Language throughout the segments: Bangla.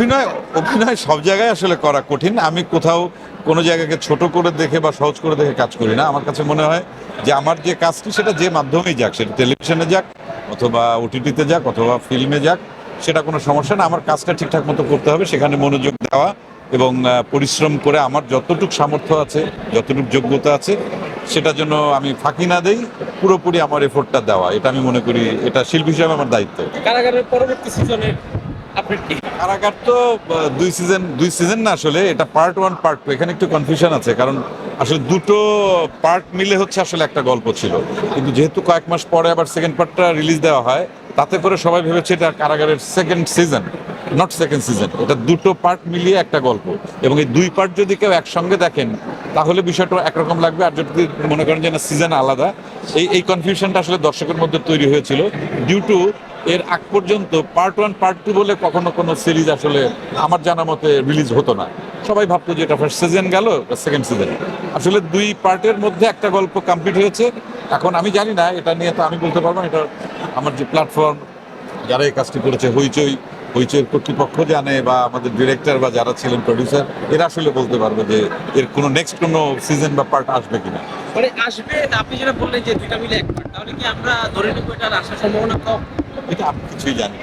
অভিনয় অভিনয় সব জায়গায় আসলে করা কঠিন। আমি কোথাও কোনো জায়গাকে ছোট করে দেখে বা সহজ করে দেখে কাজ করি না। আমার কাছে মনে হয় যে আমার যে কাজটি সেটা যে মাধ্যমেই যাক, সেটা টেলিভিশনে যাক অথবা ওটিটিতে যাক অথবা ফিল্মে যাক, সেটা কোনো সমস্যা না। আমার কাজটা ঠিকঠাক মতো করতে হবে, সেখানে মনোযোগ দেওয়া এবং পরিশ্রম করে আমার যতটুকু সামর্থ্য আছে, যতটুকু যোগ্যতা আছে সেটার জন্য আমি ফাঁকি না দেই, পুরোপুরি আমার এফোর্টটা দেওয়া। এটা আমি মনে করি, এটা শিল্পী হিসাবে আমার দায়িত্ব। কারাগারের পরবর্তী সিজনের কি? কারাগার তো দুই সিজন দুই সিজন না আসলে, এটা পার্ট ওয়ান পার্ট টু এখানে একটু কনফিউশন আছে, কারণ আসলে দুটো পার্ট মিলে হচ্ছে আসলে একটা গল্প ছিল। কিন্তু যেহেতু কয়েক মাস পরে আবার সেকেন্ড পার্টটা রিলিজ দেওয়া হয়, তাতে করে সবাই ভেবেছে এটা কারাগারের second season not second season এটা দুটো পার্ট মিলিয়ে একটা গল্প। এবং এই দুই পার্ট যদি কেউ একসঙ্গে দেখেন, তাহলে বিষয়টা একরকম লাগবে। আর যদি মনে করেন যে না সিজন আলাদা, এই এই কনফিউশনটা আসলে দর্শকের মধ্যে তৈরি হয়েছিল। ডিউ টু এর আগ পর্যন্ত পার্ট ওয়ান পার্ট টু বলে কখনো কোনো সিরিজ আসলে আমার জানা মতে রিলিজ হতো না। সবাই ভাবতো যে এটা ফার্স্ট সিজন গেল সেকেন্ড সিজন আসলে দুই পার্টের মধ্যে একটা গল্প কমপ্লিট হয়েছে। এখন আমি জানি না এটা নিয়ে তো আমি বলতে পারব এটা আমার যে প্ল্যাটফর্ম যারা এই কাজটি করেছে হইচই হইচইয়ের কর্তৃপক্ষ জানে বা আমাদের ডিরেক্টর বা যারা ছিলেন প্রডিউসার এরা আসলে বলতে পারবে যে এর কোনো নেক্সট কোনো সিজন বা পার্ট আসবে কিনা। মানে আসবে আপনি যেটা বললেন যে দুইটা মিলে এক part, তাহলে কি আমরা ধরে নেব এটার আসার সম্ভাবনা কম? এটা আমি কিছুই জানি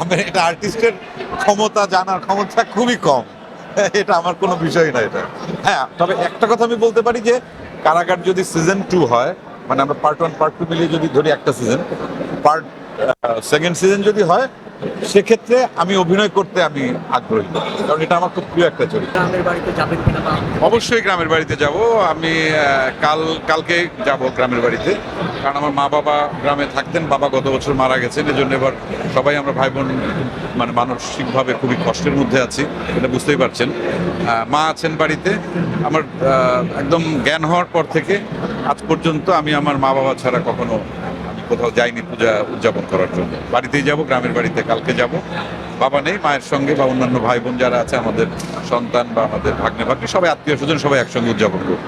আমার এটা আর্টিস্টের ক্ষমতা জানার ক্ষমতা খুবই কম। এটা আমার কোনো বিষয় না এটা। হ্যাঁ তবে একটা কথা আমি বলতে পারি যে, কারাগার যদি সিজন টু হয় মানে আমরা পার্ট ওয়ান পার্ট টু মিলিয়ে যদি ধরি একটা সিজন পার্ট সেকেন্ড সিজন যদি হয় সেক্ষেত্রে আমি অভিনয় করতে আমি আগ্রহী কারণ এটা আমার খুব প্রিয় একটা চরিত্র। অবশ্যই গ্রামের বাড়িতে যাব। আমি কাল কালকে যাব গ্রামের বাড়িতে কারণ আমার মা বাবা গ্রামে থাকতেন বাবা গত বছর মারা গেছেন এই জন্য এবার সবাই আমরা ভাই বোন মানে মানসিকভাবে খুবই কষ্টের মধ্যে আছি এটা বুঝতেই পারছেন। মা আছেন বাড়িতে আমার একদম জ্ঞান হওয়ার পর থেকে আজ পর্যন্ত আমি আমার মা বাবা ছাড়া কখনো কোথাও যাইনি পূজা উদযাপন করার জন্য। বাড়িতেই যাব, গ্রামের বাড়িতে কালকে যাব। বাবা নেই, মায়ের সঙ্গে বা অন্যান্য ভাই বোন যারা আছে, আমাদের সন্তান বা আমাদের ভাগ্নে ভাগ্নে সবাই আত্মীয় স্বজন সবাই একসঙ্গে উদযাপন করব।